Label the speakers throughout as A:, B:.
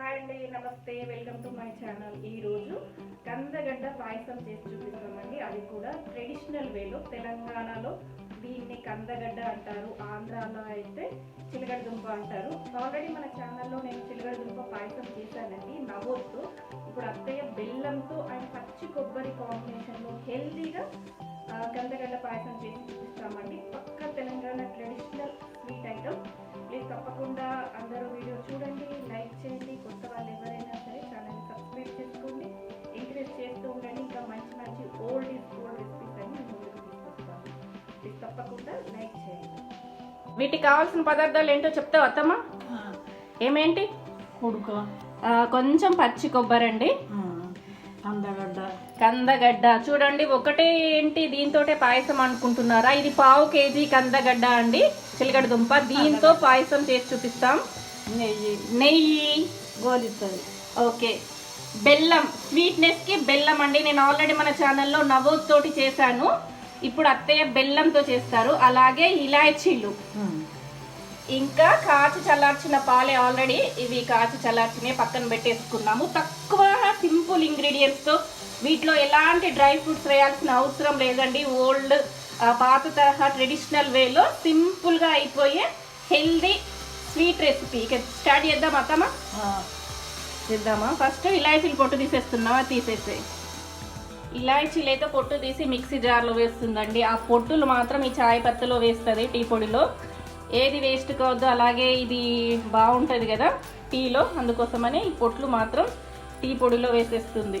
A: Hi అండి నమస్తే welcome to my channel. ఈరోజు కందగడ్డ పాయసం చేసి చూపిస్తామండి. అది కూడా ట్రెడిషనల్ వేలో తెలంగాణలో దీన్ని కందగడ్డ అంటారు ఆంధ్రాలో అయితే చిలగడ దుంప అంటారు. ఆల్రెడీ మన ఛానల్లో నేను చిలగడ దుంప పాయసం చేశానండి నవ్వుతూ ఇప్పుడు అత్తయ్య బెల్లంతో అండ్ పచ్చి కొబ్బరి కాంబినేషన్లో హెల్దీగా కందగడ్డ పాయసం చేసి చూపిస్తామండి. పక్క తెలంగాణ ట్రెడిషనల్ స్వీట్ ఐటమ్ తప్పకుండా అందరూ వీడియో చూడండి లైక్ చేయండి. కొత్త వాళ్ళు ఎవరైనా సరే ఛానల్ని సబ్స్క్రైబ్ చేసుకోండి. ఎంకరేజ్ చేస్తూ ఉండండి. ఇంకా మంచి మంచి ఓల్డ్ ఈజ్ గోల్డ్ రెసిపీస్ అని మేము ముందుకు తీసుకొస్తాము ప్లీజ్ తప్పకుండా లైక్ చేయండి. వీటికి కావాల్సిన పదార్థాలు ఏంటో చెప్తావు అత్తమ్మ? ఏమేంటి?
B: కుడుక
A: కొంచెం పచ్చి కొబ్బరి అండి.
B: అందగడ్డ
A: కందగడ్డ. చూడండి ఒకటే ఏంటి? దీంతోటే పాయసం అనుకుంటున్నారా? ఇది పావు కేజీ కందగడ్డ అండి. చిలగడ దుంప. దీంతో పాయసం చేసి చూపిస్తాం.
B: నెయ్యి.
A: నెయ్యి.
B: గోలిస్తుంది.
A: ఓకే. బెల్లం. స్వీట్నెస్కి బెల్లం అండి. నేను ఆల్రెడీ మన ఛానల్లో నవోద్ తోటి చేశాను. ఇప్పుడు అత్తయ్య బెల్లంతో చేస్తారు. అలాగే ఇలాచీలు. ఇంకా కాచి చల్లార్చిన పాలే ఆల్రెడీ. ఇవి కాచి చల్లార్చినవి పక్కన పెట్టేసుకున్నాము. తక్కువ సింపుల్ ఇంగ్రీడియంట్స్తో వీటిలో ఎలాంటి డ్రై ఫ్రూట్స్ వేయాల్సిన అవసరం లేదండి. ఓల్డ్ పాత తరహా ట్రెడిషనల్ వేలో సింపుల్గా అయిపోయే హెల్దీ స్వీట్ రెసిపీ. ఇక స్టార్ట్ చేద్దాం అత్తమ్మా? చేద్దామా? ఫస్ట్ ఇలాచీలు పొట్టు తీసేస్తున్నావా? తీసేసే ఇలాచీలు అయితే పొట్టు తీసి మిక్సీ జార్లో వేస్తుందండి. ఆ పొట్టులు మాత్రం ఈ చాయ్ పత్తిలో వేస్తుంది టీ పొడిలో. ఏది వేస్ట్ కావద్దు అలాగే ఇది బాగుంటుంది కదా టీలో. అందుకోసమని ఈ పొట్లు మాత్రం టీ పొడిలో వేసేస్తుంది.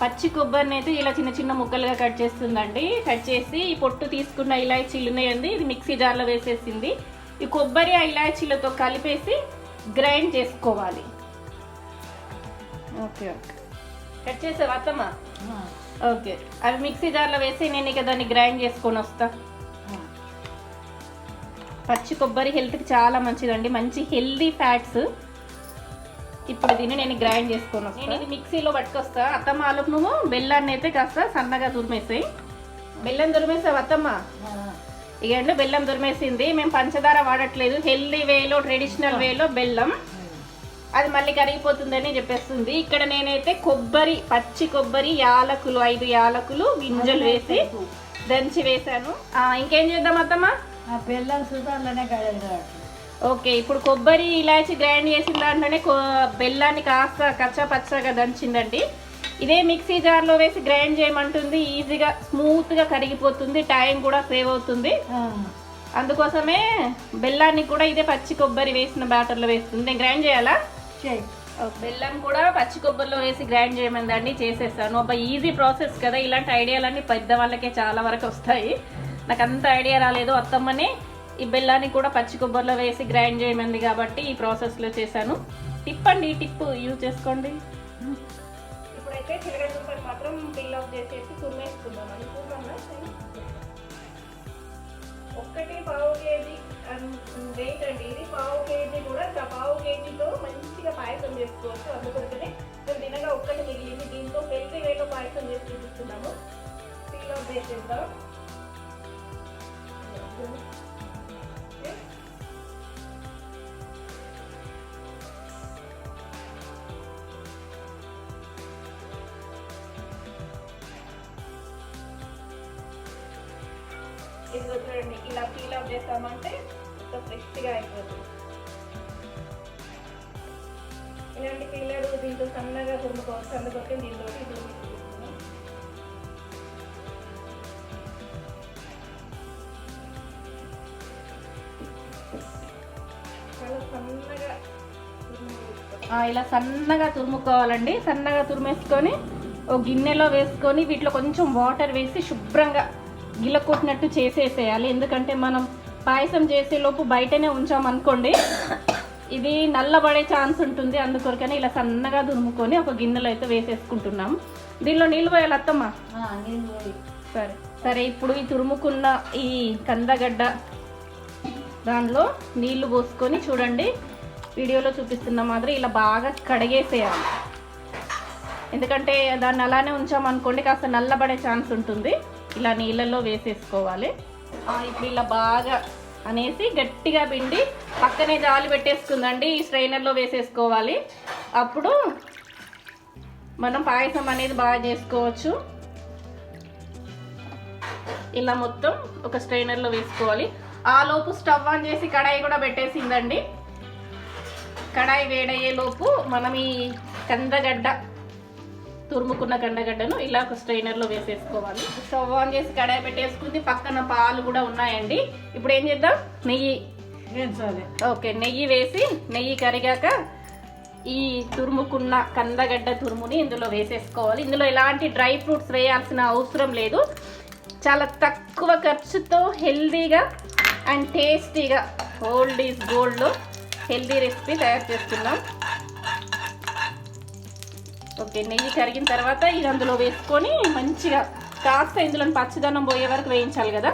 A: పచ్చి కొబ్బరిని అయితే ఇలా చిన్న చిన్న ముక్కలుగా కట్ చేస్తుందండి. కట్ చేసి ఈ పొట్టు తీసుకున్న ఇలాచీలు ఉన్నాయండి. ఇది మిక్సీ జార్లో వేసేసింది. ఈ కొబ్బరి ఆ ఇలాచీలతో కలిపేసి గ్రైండ్ చేసుకోవాలి. Okay okay. కట్ చేసావా అత్తమ్మ? ఓకే. అవి మిక్సీ జార్లో వేసి నేను ఇక దాన్ని గ్రైండ్ చేసుకొని వస్తా. పచ్చి కొబ్బరి హెల్త్కి చాలా మంచిదండి. మంచి హెల్దీ ఫ్యాట్స్. ఇప్పుడు దీన్ని నేను గ్రైండ్ చేసుకొని వస్తాను నేను ఇది మిక్సీలో పట్టుకొస్తా. అత్తమ్మ ఆలోపు నువ్వు బెల్లాన్ని అయితే కాస్త సన్నగా తురిమేసాయి బెల్లం తురిమేసావు అత్తమ్మ? ఇక బెల్లం తురిమేసింది మేము పంచదార వాడట్లేదు. హెల్దీ వేలో ట్రెడిషనల్ వేలో బెల్లం. అది మళ్ళీ కరిగిపోతుందని చెప్పేస్తుంది. ఇక్కడ నేనైతే కొబ్బరి పచ్చి కొబ్బరి యాలకులు ఐదు యాలకులు గింజలు వేసి దంచి వేసాను ఆ, ఇంకేం చేద్దాం అత్తమ్మ?
B: బెల్లం సుతాలనే కడగదు
A: ఓకే ఇప్పుడు కొబ్బరి ఇలాచి గ్రైండ్ చేసిన దాంట్లోనే కొ- బెల్లాన్ని కాస్త కచ్చా పచ్చగా దంచిందండి. ఇదే మిక్సీ జార్లో వేసి గ్రైండ్ చేయమంటుంది ఈజీగా స్మూత్గా కరిగిపోతుంది టైం కూడా సేవ్ అవుతుంది. అందుకోసమే బెల్లాన్ని కూడా ఇదే పచ్చి కొబ్బరి వేసిన బ్యాటర్లో వేస్తుంది. నేను గ్రైండ్ చేయాలా? బెల్లం కూడా పచ్చి కొబ్బరిలో వేసి గ్రైండ్ చేయమందండి చేసేసాను. ఒక ఈజీ ప్రాసెస్ కదా ఇలాంటి ఐడియాలన్నీ పెద్ద వాళ్ళకే చాలా వరకు వస్తాయి. నాకు అంత ఐడియా రాలేదు అత్తమ్మనే ఈ బెల్లాన్ని కూడా పచ్చి కొబ్బరిలో వేసి గ్రైండ్ చేయమంది కాబట్టి ఈ ప్రాసెస్లో చేశాను. టిప్ అండి టిప్ యూజ్ చేసుకోండి. ఇప్పుడైతే చిలగడ దుంపలు మాత్రం పిల్ ఆఫ్ చేసేసి తురిమేసుకుందాం. అని ఒక్కటి పావు కేజీ వెయిట్ అండి. ఇది పావు కేజీ కూడా పావు కేజీతో మంచిగా పాయసం చేసుకోవచ్చు. అందుకొరకనే మేము తినగా ఒక్కటి మిగిలి చూడండి ఇలా పీల్ అప్ చేస్తామంటే మొత్తం ఫ్రెష్గా అయిపోతుంది. ఇలాంటి పిల్లలు దీంతో సన్నగా తుమ్ముకోవచ్చు అందుకొస్తే దీంతో చాలా సన్నగా ఇలా సన్నగా తురుముకోవాలండి. సన్నగా తురిమేసుకొని ఓ గిన్నెలో వేసుకొని వీటిలో కొంచెం వాటర్ వేసి శుభ్రంగా గిల్ల కొట్టినట్టు చేసేసేయాలి. ఎందుకంటే మనం పాయసం చేసే లోపు బయటనే ఉంచామనుకోండి ఇది నల్లబడే ఛాన్స్ ఉంటుంది. అందుకొరకనే ఇలా సన్నగా దురుముకొని ఒక గిన్నెలో అయితే వేసేసుకుంటున్నాం. దీనిలో నీళ్ళు పోయాలి అత్తమ్మ? సరే. సరే ఇప్పుడు ఈ తురుముకున్న ఈ కందగడ్డ దానిలో నీళ్ళు పోసుకొని చూడండి. వీడియోలో చూపిస్తున్న మాదిరి ఇలా బాగా కడిగేసేయాలి. ఎందుకంటే దాన్ని అలానే ఉంచామనుకోండి కాస్త నల్లబడే ఛాన్స్ ఉంటుంది. ఇలా నీళ్ళల్లో వేసేసుకోవాలి. ఇప్పుడు ఇలా బాగా అనేసి గట్టిగా పిండి పక్కనే జాలి పెట్టేసుకుందండి ఈ స్ట్రైనర్లో వేసేసుకోవాలి. అప్పుడు మనం పాయసం అనేది బాగా చేసుకోవచ్చు. ఇలా మొత్తం ఒక స్ట్రైనర్లో వేసుకోవాలి. ఆ లోపు స్టవ్ ఆన్ చేసి కడాయి కూడా పెట్టేసిందండి. కడాయి వేడయ్యే లోపు మనం ఈ కందగడ్డ తురుముకున్న కందగడ్డను ఇలా ఒక స్ట్రైనర్లో వేసేసుకోవాలి. స్టవ్ ఆన్ చేసి కడాయి పెట్టేసుకుంది. పక్కన పాలు కూడా ఉన్నాయండి. ఇప్పుడు ఏం చేద్దాం? నెయ్యి. ఓకే నెయ్యి వేసి నెయ్యి కరిగాక ఈ తురుముకున్న కందగడ్డ తురుముని ఇందులో వేసేసుకోవాలి. ఇందులో ఎలాంటి డ్రై ఫ్రూట్స్ వేయాల్సిన అవసరం లేదు. చాలా తక్కువ ఖర్చుతో హెల్దీగా అండ్ టేస్టీగా ఓల్డ్ ఈజ్ గోల్డ్లో హెల్దీ రెసిపీ తయారు చేస్తున్నాం. ఓకే నెయ్యి కరిగిన తర్వాత ఇది అందులో వేసుకొని మంచిగా కాస్త ఇందులో పచ్చిదనం పోయే వరకు వేయించాలి కదా.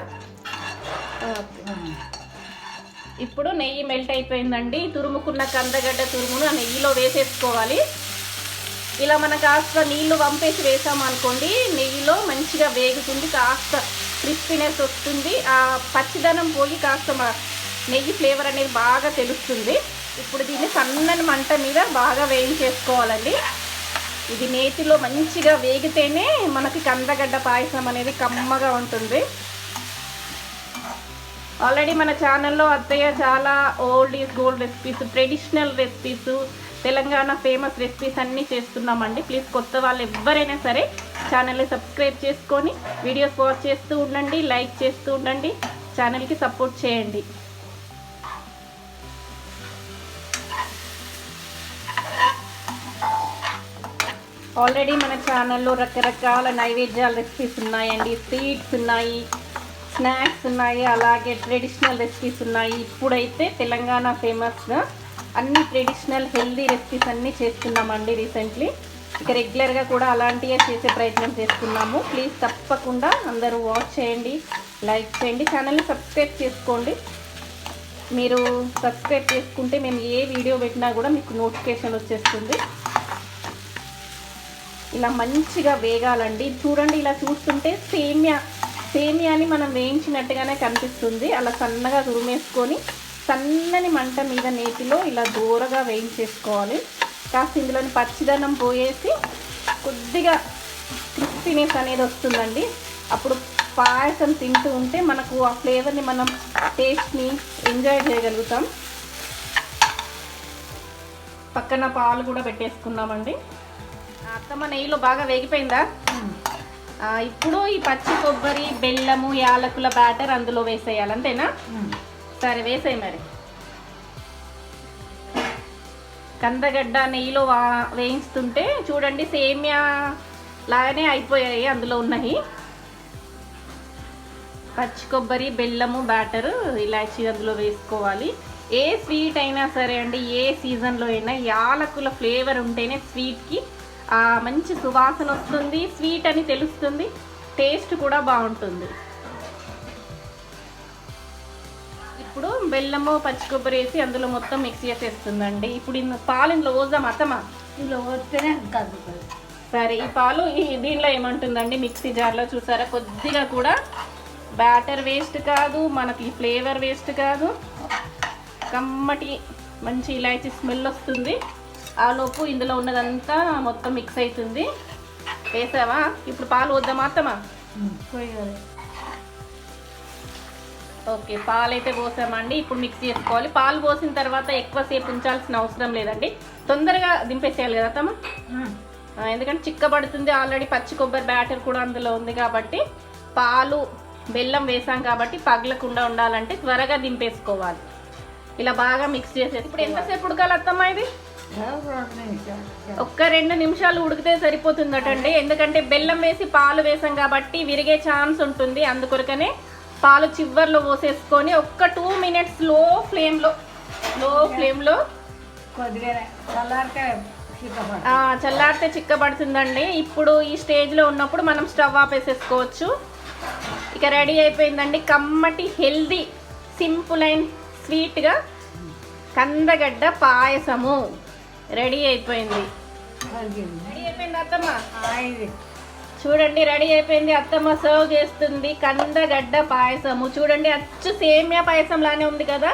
A: ఇప్పుడు నెయ్యి మెల్ట్ అయిపోయిందండి. తురుముకున్న కందగడ్డ తురుమును ఆ నెయ్యిలో వేసేసుకోవాలి. ఇలా మనం కాస్త నీళ్ళు వంపేసి వేసామనుకోండి నెయ్యిలో మంచిగా వేగుతుంది కాస్త క్రిస్పీనెస్ వస్తుంది. ఆ పచ్చిదనం పోయి కాస్త మ- నెయ్యి ఫ్లేవర్ అనేది బాగా తెలుస్తుంది. ఇప్పుడు దీన్ని సన్నని మంట మీద బాగా వేయించేసుకోవాలండి. ఇది నేతిలో మంచిగా వేగితేనే మనకి కందగడ్డ పాయసం అనేది కమ్మగా ఉంటుంది. ఆల్రెడీ మన ఛానల్లో అత్తయ్య చాలా old is gold recipes traditional recipes Telangana famous recipes అన్నీ చేస్తున్నామండి. ప్లీజ్ కొత్త వాళ్ళు ఎవరైనా సరే ఛానల్ని సబ్స్క్రైబ్ చేసుకొని వీడియోస్ వాచ్ చేస్తూ ఉండండి లైక్ చేస్తూ ఉండండి ఛానల్కి సపోర్ట్ చేయండి. ఆల్రెడీ మన ఛానల్లో రకరకాల నైవేద్యాల రెసిపీస్ ఉన్నాయండి. స్వీట్స్ ఉన్నాయి స్నాక్స్ ఉన్నాయి అలాగే ట్రెడిషనల్ రెసిపీస్ ఉన్నాయి. ఇప్పుడైతే తెలంగాణ ఫేమస్గా అన్ని ట్రెడిషనల్ హెల్దీ రెసిపీస్ అన్నీ చేస్తున్నామండి రీసెంట్లీ ఇక రెగ్యులర్గా కూడా అలాంటివే చేసే ప్రయత్నం చేస్తున్నాము. ప్లీజ్ తప్పకుండా అందరూ వాచ్ చేయండి లైక్ చేయండి. ఛానల్ని సబ్స్క్రైబ్ చేసుకోండి. మీరు సబ్స్క్రైబ్ చేసుకుంటే మేము ఏ వీడియో పెట్టినా కూడా మీకు నోటిఫికేషన్ వచ్చేస్తుంది. ఇలా మంచిగా వేగాలండి. చూడండి ఇలా చూస్తుంటే సేమియా సేమియాని మనం వేయించినట్టుగానే కనిపిస్తుంది. అలా సన్నగా తురిమేసుకొని సన్నని మంట మీద నేతిలో ఇలా దూరగా వేయించేసుకోవాలి. కాస్త ఇందులోని పచ్చిదనం పోయేసి కొద్దిగా క్రిస్పీనెస్ అనేది వస్తుందండి. అప్పుడు పాయసం తింటూ ఉంటే మనకు ఆ ఫ్లేవర్ని మనం టేస్ట్ని ఎంజాయ్ చేయగలుగుతాం. పక్కన పాలు కూడా పెట్టేసుకున్నామండి. అత్తమ్మ నెయ్యిలో బాగా వేగిపోయిందా? ఇప్పుడు ఈ పచ్చి కొబ్బరి బెల్లము యాలకుల బ్యాటర్ అందులో వేసేయాలి అంతేనా? సరే వేసేయి మరి. కందగడ్డ నెయ్యిలో వా వేయిస్తుంటే చూడండి సేమియా లాగానే అయిపోయాయి అందులో ఉన్నాయి. పచ్చి కొబ్బరి బెల్లము బ్యాటర్ ఇలాచి అందులో వేసుకోవాలి. ఏ స్వీట్ అయినా సరే అండి ఏ సీజన్లో అయినా యాలకుల ఫ్లేవర్ ఉంటేనే స్వీట్కి మంచి సువాసన వస్తుంది స్వీట్ అని తెలుస్తుంది టేస్ట్ కూడా బాగుంటుంది. ఇప్పుడు బెల్లము పచ్చి కొబ్బరి వేసి అందులో మొత్తం మిక్స్ చేసేస్తుందండి. ఇప్పుడు ఇన్ని పాలు ఇందులో పోద్దాం అత్తమా
B: వస్తేనే కదులుతుంది
A: సరే ఈ పాలు ఈ దీనిలో ఏమంటుందండి మిక్సీ జార్లో చూసారా? కొద్దిగా కూడా బ్యాటర్ వేస్ట్ కాదు మనకి ఫ్లేవర్ వేస్ట్ కాదు. కమ్మటి మంచి ఇలాచి స్మెల్ వస్తుంది. ఆ లోపు ఇందులో ఉన్నదంతా మొత్తం మిక్స్ అవుతుంది. వేసావా? ఇప్పుడు పాలు వద్దామా అత్తమా ఓకే పాలు అయితే పోసామండి. ఇప్పుడు మిక్స్ చేసుకోవాలి. పాలు పోసిన తర్వాత ఎక్కువసేపు ఉంచాల్సిన అవసరం లేదండి. తొందరగా దింపేసేయాలి కదా అత్తమ్మ? ఆ, ఎందుకంటే చిక్కబడుతుంది. ఆల్రెడీ పచ్చి కొబ్బరి బ్యాటర్ కూడా అందులో ఉంది కాబట్టి పాలు బెల్లం వేసాం కాబట్టి పగలకుండా ఉండాలంటే త్వరగా దింపేసుకోవాలి. ఇలా బాగా మిక్స్ చేసేసి ఇప్పుడు ఎంతసేపు ఉడకాలి అత్తమ్మ ఇది? ఒక్క రెండు నిమిషాలు ఉడికితే సరిపోతుందటండి. ఎందుకంటే బెల్లం వేసి పాలు వేసాం కాబట్టి విరిగే ఛాన్స్ ఉంటుంది. అందుకొరకనే పాలు చివర్లో పోసేసుకొని ఒక్క టూ మినిట్స్లో ఫ్లేమ్లో లో ఫ్లేమ్లో
B: చల్లారితే
A: చిక్కబడుతుందండి. ఇప్పుడు ఈ స్టేజ్లో ఉన్నప్పుడు మనం స్టవ్ ఆపేసేసుకోవచ్చు. ఇక రెడీ అయిపోయిందండి. కమ్మటి హెల్దీ సింపుల్ అండ్ స్వీట్గా కందగడ్డ పాయసము. రెడీ అయిపోయింది.
B: కలిగింది
A: రెడీ అయిపోయింది అత్తమ్మ? చూడండి రెడీ అయిపోయింది. అత్తమ్మ సర్వ్ చేస్తుంది. కందగడ్డ పాయసము. చూడండి అచ్చు సేమియా పాయసం లానే ఉంది కదా?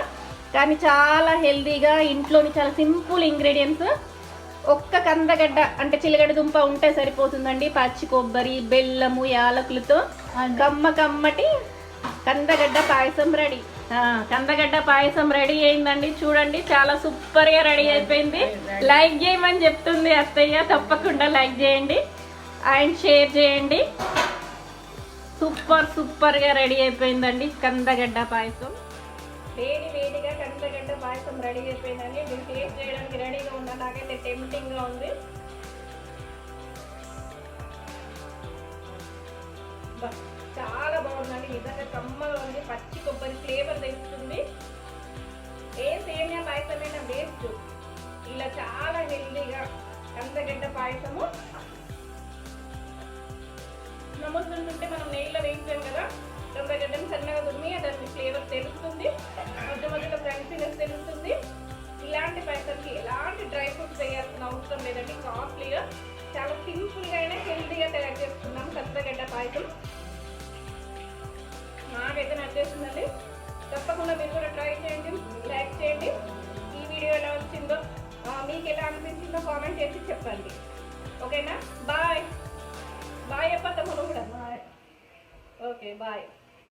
A: కానీ చాలా హెల్దీగా ఇంట్లోని చాలా సింపుల్ ఇంగ్రీడియంట్స్. ఒక్క కందగడ్డ అంటే చిలగడ దుంప ఉంటే సరిపోతుందండి. పచ్చి కొబ్బరి బెల్లము యాలకులతో కమ్మ కమ్మటి కందగడ్డ పాయసం రెడీ. కందగడ్డ పాయసం రెడీ అయిందండి. చూడండి చాలా సూపర్గా రెడీ అయిపోయింది. లైక్ చేయమని చెప్తుంది అత్తయ్య. తప్పకుండా లైక్ చేయండి. అండ్ షేర్ చేయండి. సూపర్ సూపర్గా రెడీ అయిపోయిందండి కందగడ్డ పాయసం. వేడి వేడిగా కందగడ్డ పాయసం రెడీ అయిపోయిందండి. టేస్ట్ చేయడానికి రెడీగా ఉన్నా నాకైతే టెంప్టింగ్గా ఉంది. బా, చాలా బాగుందండి. నిజంగా కమ్మగా ఉంది పచ్చి కొబ్బరి ఫ్లేవర్ తెస్తుంది. ఏ సేమియా పాయసమైనా వేస్ట్. ఇలా చాలా హెల్దీగా కందగడ్డ పాయసము. నమ్ముతుంటే మనం నెయ్యిలో వేయించాం కదా కందగడ్డను సన్నగా దుమ్మి దాని ఫ్లేవర్ తెలుస్తుంది. మధ్య మధ్యలో క్రంచీనెస్ తెలుస్తుంది. ఇలాంటి పాయసంకి ఎలాంటి డ్రై ఫ్రూట్స్ వేయాల్సిన అవసరం లేదండి. కాస్ట్లీగా చాలా సింపుల్గా అయినా హెల్తీగా తయారు చేసుకున్నాం కందగడ్డ పాయసం. నాకైతే నచ్చేసిందండి. తప్పకుండా మీరు కూడా ట్రై చేయండి లైక్ చేయండి. ఈ వీడియో ఎలా వచ్చిందో మీకు ఎలా అనిపించిందో కామెంట్ చేసి చెప్పండి. ఓకేనా బాయ్ బాయ్ చెప్పద్దాము కూడా. Okay bye